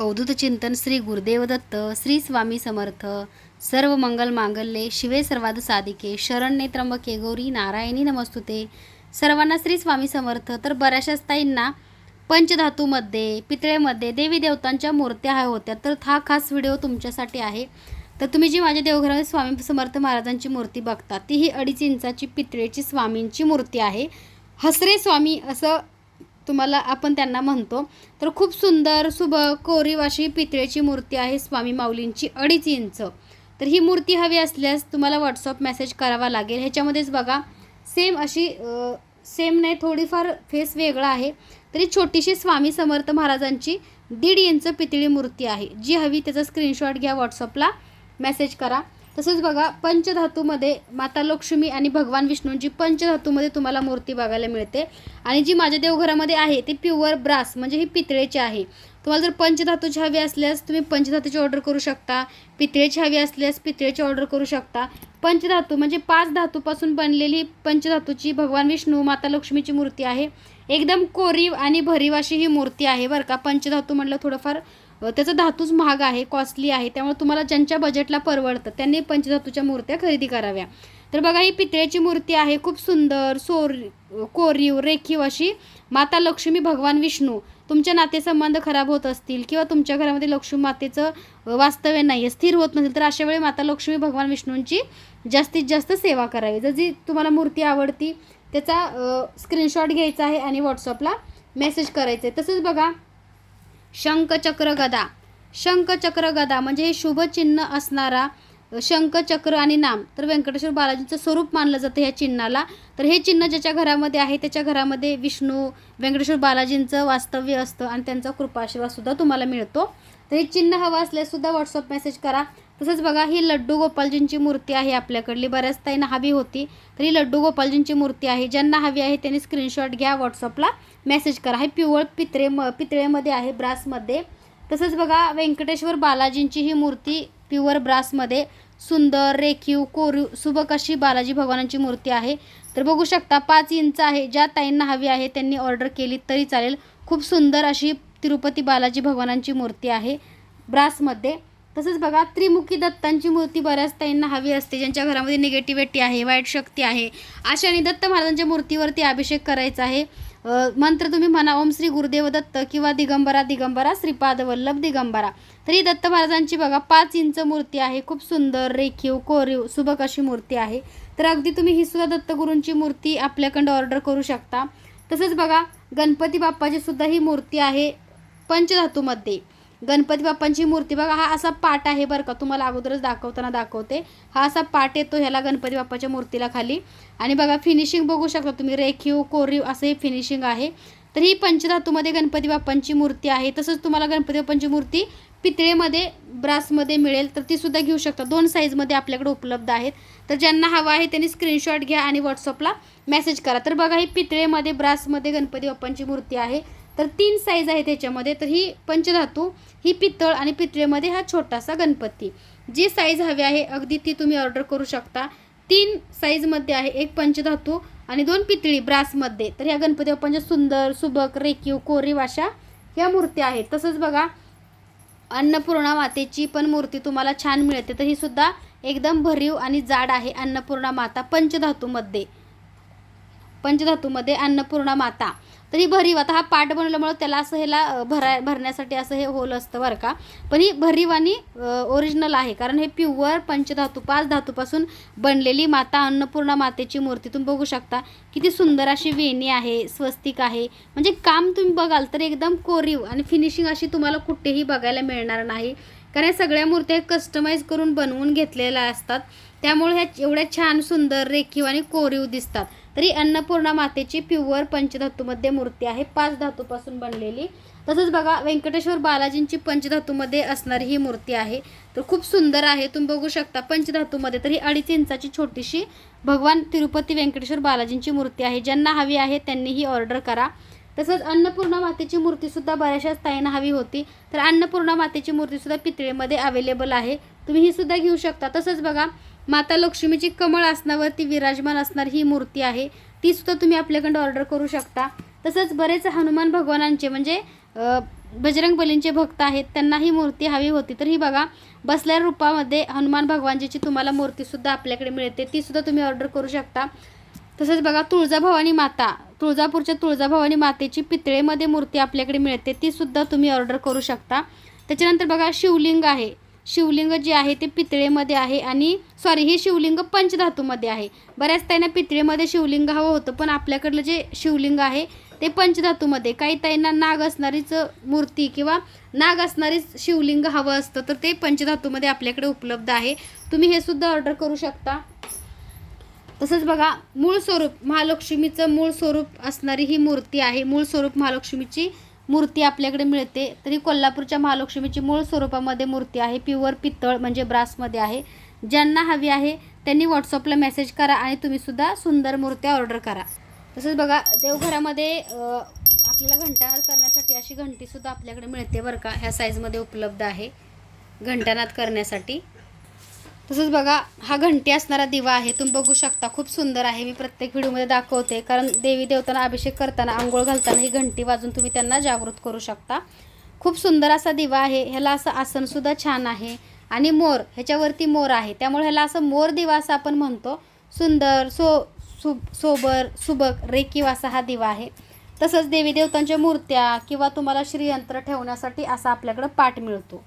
अवधूत चिंतन श्री गुरुदेव दत्त श्री स्वामी समर्थ सर्व मंगल मांगल्ये शिवे सर्वाद साधिके शरण्ये त्र्यंबके गौरी नारायणी नमस्तुते. सर्वांना श्री स्वामी समर्थ. तर बऱ्याचशाच ताईंना पंचधातूमध्ये पितळेमध्ये देवी देवतांच्या मूर्त्या हव्या होत्या. तर हा खास व्हिडिओ तुमच्यासाठी आहे. तर तुम्ही जी माझ्या देवघरामध्ये स्वामी समर्थ महाराजांची मूर्ती बघता ती ही अडीच इंचाची पितळेची स्वामींची मूर्ती आहे. हसरे स्वामी असं तुम्हाला आपण त्यांना म्हणतो. तर खूप सुंदर सुबक कोरीव अशी पितळेची मूर्ती आहे स्वामी माऊलींची अडीच इंच. तर ही मूर्ती हवी असल्यास तुम्हाला व्हॉट्सअप मेसेज करावा लागेल. ह्याच्यामध्येच बघा सेम अशी सेम नाही थोडीफार फेस वेगळा आहे. तरी छोटीशी स्वामी समर्थ महाराजांची दीड इंच पितळी मूर्ती आहे. जी हवी त्याचा स्क्रीनशॉट घ्या व्हॉट्सअपला मेसेज करा. तसंच बघा पंचधातूमध्ये माता लक्ष्मी आणि भगवान विष्णूंची पंचधातूमध्ये तुम्हाला मूर्ती बघायला मिळते. आणि जी माझ्या देवघरामध्ये आहे ती प्युअर ब्रास म्हणजे ही पितळेची आहे. तुम्हाला जर पंचधातूची हवी असल्यास तुम्ही पंचधातूची ऑर्डर करू शकता. पितळेची हवी असल्यास पितळेची ऑर्डर करू शकता. पंचधातू म्हणजे पाच धातूपासून बनलेली पंचधातूची भगवान विष्णू माता लक्ष्मीची मूर्ती आहे. एकदम कोरीव आणि भरीव अशी ही मूर्ती आहे बरं का. पंचधातू म्हटलं थोडंफार त्याचा धातूच महाग आहे कॉस्टली आहे त्यामुळे तुम्हाला ज्यांच्या बजेटला परवडतं त्यांनी पंचधातूच्या मूर्त्या खरेदी कराव्या. तर बघा ही पितळेची मूर्ती आहे खूप सुंदर सोर कोरीव रेखीव अशी. माता लक्ष्मी भगवान विष्णू. तुमचे नातेसंबंध खराब होत असतील किंवा तुमच्या घरामध्ये लक्ष्मी मातेचं वास्तव्य नाही आहे स्थिर होत नसेल तर अशा वेळी माता लक्ष्मी भगवान विष्णूंची जास्तीत जास्त सेवा करावी. जर जी तुम्हाला मूर्ती आवडती त्याचा स्क्रीनशॉट घ्यायचा आहे आणि व्हॉट्सअपला मेसेज करायचं आहे. तसंच बघा शंखचक्र गदा शंखचक्र गदा म्हणजे हे शुभचिन्ह असणारा शंखचक्र आणि नाम. तर व्यंकटेश्वर बालाजींचं स्वरूप मानलं जातं ह्या चिन्हाला. तर हे चिन्ह ज्याच्या घरामध्ये आहे त्याच्या घरामध्ये विष्णू व्यंकटेश्वर बालाजींचं वास्तव्य असतं आणि त्यांचा कृपाशीर्वाद सुद्धा तुम्हाला मिळतो. तर हे चिन्ह हवं असल्यास सुद्धा व्हॉट्सअप मेसेज करा. तसंच बघा ही लड्डू गोपालजींची मूर्ती आहे आपल्याकडली. बऱ्याच ताईंना हवी होती तर ही लड्डू गोपालजींची मूर्ती आहे. ज्यांना हवी आहे त्यांनी स्क्रीनशॉट घ्या व्हॉट्सअपला मेसेज करा. हे प्युअर पितळे म पितळेमध्ये आहे ब्रासमध्ये. तसंच बघा व्यंकटेश्वर बालाजींची ही मूर्ती प्युअर ब्रासमध्ये. सुंदर रेखीव कोरीव सुबक अशी बालाजी भगवानांची मूर्ती आहे. तर बघू शकता पाच इंच आहे. ज्या ताईंना हवी आहे त्यांनी ऑर्डर केली तरी चालेल. खूप सुंदर अशी तिरुपती बालाजी भगवानांची मूर्ती आहे ब्रासमध्ये. तसंच बघा त्रिमुखी दत्तांची मूर्ती बऱ्याच ताईंना हवी असते ज्यांच्या घरामध्ये निगेटिव्हिटी आहे वाईट शक्ती आहे. अशाने दत्त महाराजांच्या मूर्तीवरती अभिषेक करायचा आहे. मंत्र तुम्ही म्हणा ओम श्री गुरुदेव दत्त किंवा दिगंबरा दिगंबरा श्रीपाद वल्लभ दिगंबरा. तर ही दत्त महाराजांची बघा पाच इंच मूर्ती आहे खूप सुंदर रेखीव कोरीव सुबक अशी मूर्ती आहे. तर अगदी तुम्ही ही सुद्धा दत्तगुरूंची मूर्ती आपल्याकडं ऑर्डर करू शकता. तसंच बघा गणपती बाप्पाची सुद्धा ही मूर्ती आहे पंचधातूमध्ये. गणपती बाप्पांची मूर्ती बघा हा असा पाट आहे बरं का तुम्हाला अगोदरच दाखवताना दाखवते. हा असा पाट येतो ह्याला गणपती बाप्पाच्या मूर्तीला खाली. आणि बघा फिनिशिंग बघू शकता तुम्ही रेखीव कोरीव असं हे फिनिशिंग आहे. तर ही पंचधातूमध्ये गणपती बाप्पांची मूर्ती आहे. तसंच तुम्हाला गणपती बाप्पांची मूर्ती पितळेमध्ये ब्रासमध्ये मिळेल. तर ती सुद्धा घेऊ शकता. दोन साईजमध्ये आपल्याकडे उपलब्ध आहेत. तर ज्यांना हवा आहे त्यांनी स्क्रीनशॉट घ्या आणि व्हॉट्सअपला मेसेज करा. तर बघा ही पितळेमध्ये ब्रासमध्ये गणपती बाप्पांची मूर्ती आहे. तर तीन साईज आहे त्याच्यामध्ये. तर ही पंचधातू ही पितळ आणि पितळेमध्ये हा छोटासा गणपती. जी साईज हवी आहे अगदी ती तुम्ही ऑर्डर करू शकता. तीन साईजमध्ये आहे एक पंचधातू आणि दोन पितळी ब्रासमध्ये तर ह्या गणपती बाप्पांच्या सुंदर सुबक रेखीव कोरीव अशा ह्या मूर्ती आहेत. तसंच बघा अन्नपूर्णा मातेची पण मूर्ती तुम्हाला छान मिळते. तर ही सुद्धा एकदम भरीव आणि जाड आहे अन्नपूर्णा माता पंचधातूमध्ये. पंचधातूमध्ये अन्नपूर्णा माता. तर ही भरीव. आता हा पाट बनवल्यामुळं त्याला असं ह्याला भरा भरण्यासाठी असं हे होल असतं बरं का. पण ही भरीव आणि ओरिजिनल आहे. कारण हे प्युअर पंचधातू पाच धातूपासून बनलेली माता अन्नपूर्णा मातेची मूर्ती तुम्ही बघू शकता. किती सुंदर अशी वेणी आहे स्वस्तिक आहे. म्हणजे काम तुम्ही बघाल तर एकदम कोरीव आणि फिनिशिंग अशी तुम्हाला कुठेही बघायला मिळणार नाही. कारण सगळ्या मूर्त्या कस्टमाइज करून बनवून घेतलेल्या असतात. त्यामुळे ह्या एवढ्या छान सुंदर रेखीव आणि कोरीव दिसतात. तरी अन्नपूर्णा मातेची प्युअर पंचधातूमध्ये मूर्ती आहे. पाच धातूपासून बनलेली. तसंच बघा व्यंकटेश्वर बालाजींची पंचधातूमध्ये असणारी ही मूर्ती आहे. तर खूप सुंदर आहे. तुम्ही बघू शकता पंचधातूमध्ये. तर ही अडीच इंचाची छोटीशी भगवान तिरुपती व्यंकटेश्वर बालाजींची मूर्ती आहे. ज्यांना हवी आहे त्यांनी ही ऑर्डर करा. तसंच अन्नपूर्णा मातेची मूर्तीसुद्धा बऱ्याचशाच ताईंना हवी होती. तर अन्नपूर्णा मातेची मूर्तीसुद्धा पितळेमध्ये अवेलेबल आहे. तुम्ही ही सुद्धा घेऊ शकता. तसंच बघा माता लक्ष्मीची कमळ आसनावरती विराजमान असणार ही मूर्ती आहे. ती सुद्धा तुम्ही आपल्याकडं ऑर्डर करू शकता. तसंच बरेच हनुमान भगवानांचे म्हणजे बजरंग बलींचे भक्त आहेत त्यांना ही मूर्ती हवी होती. तर ही बघा बसल्या रूपामध्ये हनुमान भगवानजीची तुम्हाला मूर्तीसुद्धा आपल्याकडे मिळते. तीसुद्धा तुम्ही ऑर्डर करू शकता. तसंच बघा तुळजाभवानी माता तुळजापूरच्या तुळजाभवानी मातेची पितळेमध्ये मूर्ती आपल्याकडे मिळते. तीसुद्धा तुम्ही ऑर्डर करू शकता. त्याच्यानंतर बघा शिवलिंग आहे. शिवलिंग जे आहे ते पितळेमध्ये आहे आणि सॉरी हे शिवलिंग पंचधातूमध्ये आहे. बऱ्याच ताईंना पितळेमध्ये शिवलिंग हवं होतं पण आपल्याकडलं जे शिवलिंग आहे ते पंचधातूमध्ये. काही ताईंना नाग असणारीच मूर्ती किंवा नाग असणारीच शिवलिंग हवं असतं तर ते पंचधातूमध्ये आपल्याकडे उपलब्ध आहे. तुम्ही हे सुद्धा ऑर्डर करू शकता. तसंच बघा मूळ स्वरूप महालक्ष्मीचं मूळ स्वरूप असणारी ही मूर्ती आहे. मूळ स्वरूप महालक्ष्मीची मूर्ती आपल्याकडे मिळते. तरी कोल्हापूरच्या महालक्ष्मीची मूळ स्वरूपामध्ये मूर्ती आहे. प्युअर पितळ म्हणजे ब्रासमध्ये आहे. ज्यांना हवी आहे त्यांनी व्हॉट्सअपला मेसेज करा आणि तुम्हीसुद्धा सुंदर मूर्त्या ऑर्डर करा. तसंच बघा देवघरामध्ये आपल्याला घंटानाद करण्यासाठी अशी घंटीसुद्धा आपल्याकडे मिळते बरं का. ह्या साईजमध्ये उपलब्ध आहे. घंटानाद करण्यासाठी. तसंच बघा हा घंटी असणारा दिवा आहे. तुम्ही बघू शकता खूप सुंदर आहे. मी प्रत्येक व्हिडिओमध्ये दाखवते. कारण देवी देवतांना अभिषेक करताना आंघोळ घालताना ही घंटी वाजून तुम्ही त्यांना जागृत करू शकता. खूप सुंदर असा दिवा आहे. ह्याला असं आसनसुद्धा छान आहे. आणि मोर ह्याच्यावरती मोर आहे. त्यामुळे ह्याला असं मोर दिवा असं आपण म्हणतो. सुंदर सो सु सोबर सुबक रेखीव असा हा दिवा आहे. तसंच देवी देवतांच्या मूर्त्या किंवा तुम्हाला श्रीयंत्र ठेवण्यासाठी असा आपल्याकडं पाठ मिळतो.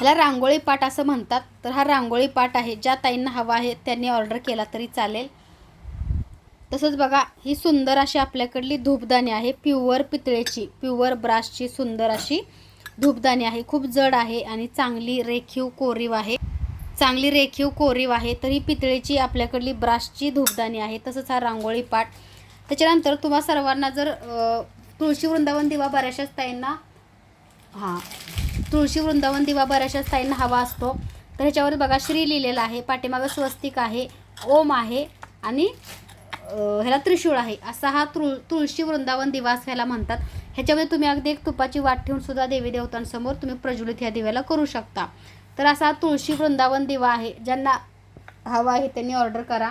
ह्याला रांगोळी पाट असं म्हणतात. तर हा रांगोळी पाट आहे. ज्या ताईंना हवा आहे त्यांनी ऑर्डर केला तरी चालेल. तसंच बघा ही सुंदर अशी आपल्याकडली धूपदाणी आहे. प्युअर पितळेची प्युअर ब्रासची सुंदर अशी धूपदाणी आहे. खूप जड आहे आणि चांगली रेखीव कोरीव आहे. चांगली रेखीव कोरीव आहे. तर ही पितळेची आपल्याकडली ब्रासची धूपदाणी आहे. तसंच हा रांगोळी पाट त्याच्यानंतर तुम्हा सर्वांना जर तुळशी वृंदावन दिवा बऱ्याचशाच ताईंना हां तुळशी वृंदावन दिवा बऱ्याचशा ताईंना हवा असतो. तर ह्याच्यावर बघा श्री लिहिलेलं आहे पाठीमागं स्वस्तिक आहे ओम आहे आणि ह्याला त्रिशूळ आहे. असा हा तुळ तुळशी वृंदावन दिवास ह्याला म्हणतात. ह्याच्यामध्ये तुम्ही अगदी एक तुपाची वाट ठेवून सुद्धा देवी देवतांसमोर तुम्ही प्रज्वलित ह्या दिव्याला करू शकता. तर असा हा तुळशी वृंदावन दिवा आहे. ज्यांना हवा आहे त्यांनी ऑर्डर करा.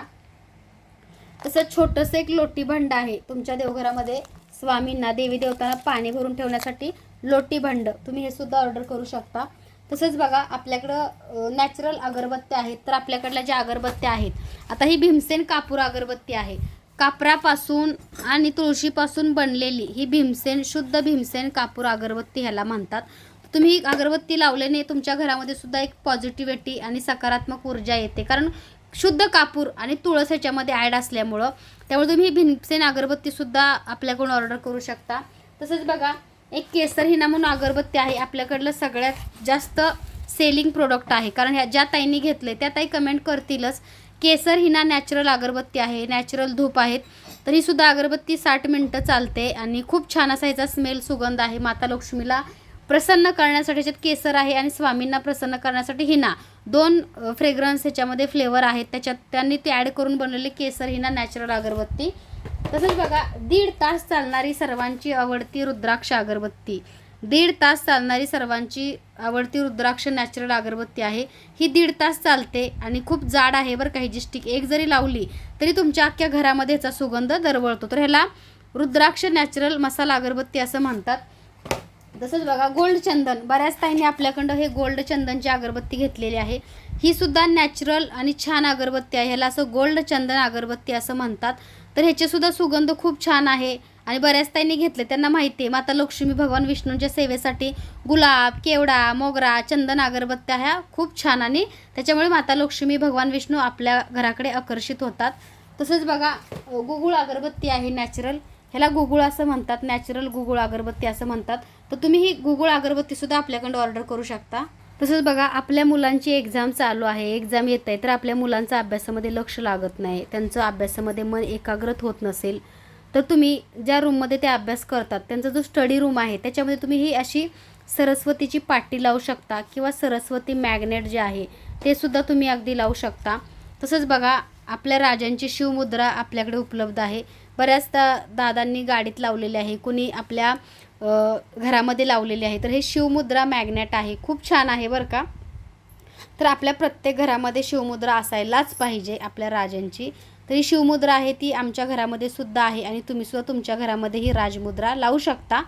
तसं छोटंसं एक लोटी भांड आहे तुमच्या देवघरामध्ये. स्वामींना देवी देवतांना पाणी भरून ठेवण्यासाठी लोटी भांड तुम्ही हे सुद्धा ऑर्डर करू शकता. तसंच बघा आपल्याकडं नॅचरल अगरबत्त्या आहेत तर आपल्याकडल्या ज्या अगरबत्त्या आहेत आता ही भीमसेन कापूर अगरबत्ती आहे. कापरापासून आणि तुळशीपासून बनलेली ही भीमसेन शुद्ध भीमसेन कापूर अगरबत्ती ह्याला म्हणतात. तुम्ही अगरबत्ती लावल्याने तुमच्या घरामध्ये सुद्धा एक पॉझिटिव्हिटी आणि सकारात्मक ऊर्जा येते. कारण शुद्ध कापूर आणि तुळस ह्याच्यामध्ये ॲड असल्यामुळं त्यामुळे तुम्ही ही भीमसेन अगरबत्तीसुद्धा आपल्याकडून ऑर्डर करू शकता. तसंच बघा एक केसर हिना म्हणून अगरबत्ती आहे. आपल्याकडलं सगळ्यात जास्त सेलिंग प्रोडक्ट आहे. कारण ह्या ज्या ताईंनी घेतले त्या ताई कमेंट करतीलच. केसर हिना नॅचरल अगरबत्ती आहे नॅचरल धूप आहेत. तर ही सुद्धा अगरबत्ती साठ मिनटं चालते आणि खूप छान असा ह्याचा स्मेल सुगंध आहे. माता लक्ष्मीला प्रसन्न करण्यासाठी ह्याच्यात केसर आहे आणि स्वामींना प्रसन्न करण्यासाठी हिना. दोन फ्रेग्रन्स ह्याच्यामध्ये फ्लेवर आहेत. त्याच्यात त्यांनी ते ॲड करून बनवले केसर हिना नॅचरल अगरबत्ती. तसंच बघा दीड तास चालणारी सर्वांची आवडती रुद्राक्ष अगरबत्ती. दीड तास चालणारी सर्वांची आवडती रुद्राक्ष नॅचरल अगरबत्ती आहे. ही दीड तास चालते आणि खूप जाड आहे बरं का ह्याची स्टिक एक जरी लावली तरी तुमच्या अख्ख्या घरामध्ये ह्याचा सुगंध दरवळतो. तर ह्याला रुद्राक्ष नॅचरल मसाला अगरबत्ती असं म्हणतात. तसंच बघा गोल्ड चंदन. बऱ्याच ताईंनी आपल्याकडं हे गोल्ड चंदनची अगरबत्ती घेतलेली आहे. ही सुद्धा नॅचरल आणि छान अगरबत्ती आहे. ह्याला असं गोल्ड चंदन अगरबत्ती असं म्हणतात. तर ह्याचेसुद्धा सुगंध खूप छान आहे. आणि बऱ्याच त्यांनी घेतले त्यांना माहिती आहे. माता लक्ष्मी भगवान विष्णूंच्या सेवेसाठी गुलाब केवडा मोगरा चंदन अगरबत्त्या ह्या खूप छान आणि त्याच्यामुळे माता लक्ष्मी भगवान विष्णू आपल्या घराकडे आकर्षित होतात. तसंच बघा गुगुळ अगरबत्ती आहे नॅचरल ह्याला गुगुळ असं म्हणतात नॅचरल गुगुळ अगरबत्ती असं म्हणतात. तर तुम्ही ही गुगुळ अगरबत्तीसुद्धा आपल्याकडं ऑर्डर करू शकता. तसंच बघा आपल्या मुलांची एक्झाम चालू आहे. एक्झाम येत आहे तर आपल्या मुलांचा अभ्यासामध्ये लक्ष लागत नाही. त्यांचं अभ्यासामध्ये मन एकाग्रत होत नसेल. तर तुम्ही ज्या रूममध्ये ते अभ्यास करतात त्यांचा जो स्टडी रूम आहे त्याच्यामध्ये तुम्ही ही अशी सरस्वतीची पाटी लावू शकता किंवा सरस्वती मॅग्नेट जे आहे ते सुद्धा तुम्ही अगदी लावू शकता. तसंच बघा आपल्या राजांची शिवमुद्रा आपल्याकडे उपलब्ध आहे. बऱ्याचदा दादांनी गाडीत लावलेली आहे. कुणी आपल्या घरामध्ये लावलेले आहे. तर हे शिवमुद्रा मॅग्नेट आहे. खूप छान आहे बरं का? तर आपल्या प्रत्येक घरामध्ये शिवमुद्रा असायलाच पाहिजे आपल्या राजांची. तर ही शिवमुद्रा आहे ती आमच्या घरामध्ये सुद्धा आहे आणि तुम्ही सुद्धा तुमच्या घरामध्ये ही राजमुद्रा लावू शकता.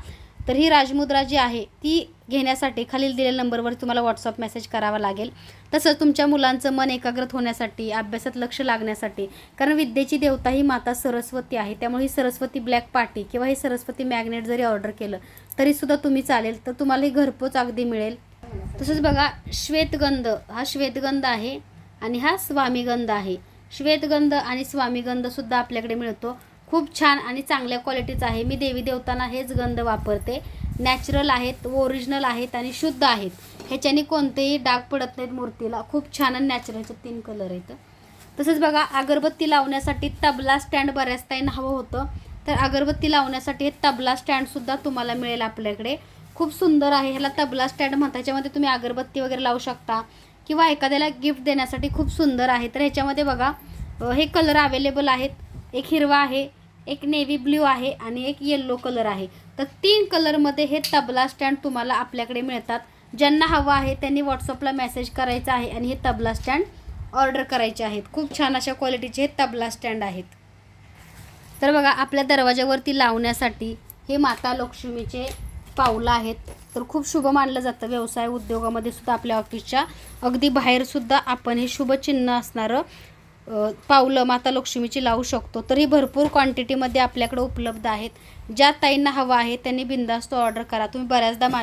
तर ही राजमुद्रा जी आहे ती घेण्यासाठी खालील दिलेल्या नंबरवर तुम्हाला व्हॉट्सअप मेसेज करावा लागेल. तसंच तुमच्या मुलांचं मन एकाग्रत होण्यासाठी अभ्यासात लक्ष लागण्यासाठी कारण विद्येची देवता ही माता सरस्वती आहे. त्यामुळे ही सरस्वती ब्लॅक पार्टी किंवा हे सरस्वती मॅग्नेट जरी ऑर्डर केलं तरीसुद्धा तुम्ही चालेल तर तुम्हाला ही घरपोच अगदी मिळेल. तसंच बघा श्वेतगंध हा श्वेतगंध आहे आणि हा स्वामीगंध आहे. श्वेतगंध आणि स्वामीगंधसुद्धा आपल्याकडे मिळतो. खूप छान आणि चांगल्या क्वालिटीचं आहे. मी देवी देवताना हेच गंध वापरते. नॅचरल आहेत ओरिजिनल आहेत आणि शुद्ध आहेत. ह्याच्याने कोणतेही डाग पडत नाहीत मूर्तीला. खूप छान आणि नॅचरलचे तीन कलर आहेत. तसंच बघा अगरबत्ती लावण्यासाठी तबला स्टँड बऱ्याच टाईम हवं होतं. तर अगरबत्ती लावण्यासाठी हे तबला स्टँडसुद्धा तुम्हाला मिळेल आपल्याकडे. खूप सुंदर आहे. ह्याला तबला स्टँड म्हणतात. ह्याच्यामध्ये तुम्ही अगरबत्ती वगैरे लावू शकता. किंवा एखाद्याला गिफ्ट देण्यासाठी खूप सुंदर आहे. तर ह्याच्यामध्ये बघा हे कलर अवेलेबल आहेत. एक हिरवा आहे एक नेव्ही ब्ल्यू आहे आणि एक येल्लो कलर आहे. तर तीन कलरमध्ये हे तबला स्टँड तुम्हाला आपल्याकडे मिळतात. ज्यांना हवं आहे त्यांनी व्हॉट्सअपला मेसेज करायचा आहे आणि हे तबला स्टँड ऑर्डर करायचे आहेत. खूप छान अशा क्वालिटीचे हे तबला स्टँड आहेत. तर बघा आपल्या दरवाजावरती लावण्यासाठी हे माता लक्ष्मीचे पावलं आहेत. तर खूप शुभ मानलं जातं. व्यवसाय उद्योगामध्ये सुद्धा आपल्या ऑफिसच्या अगदी बाहेरसुद्धा आपण हे शुभचिन्ह असणारं पावलं माता लक्ष्मीची लावू शकतो. तर ही भरपूर क्वांटिटीमध्ये आपल्याकडे उपलब्ध आहेत. ज्या ताईंना हवं आहे त्यांनी बिंदास्त ऑर्डर करा. तुम्ही बऱ्याचदा मा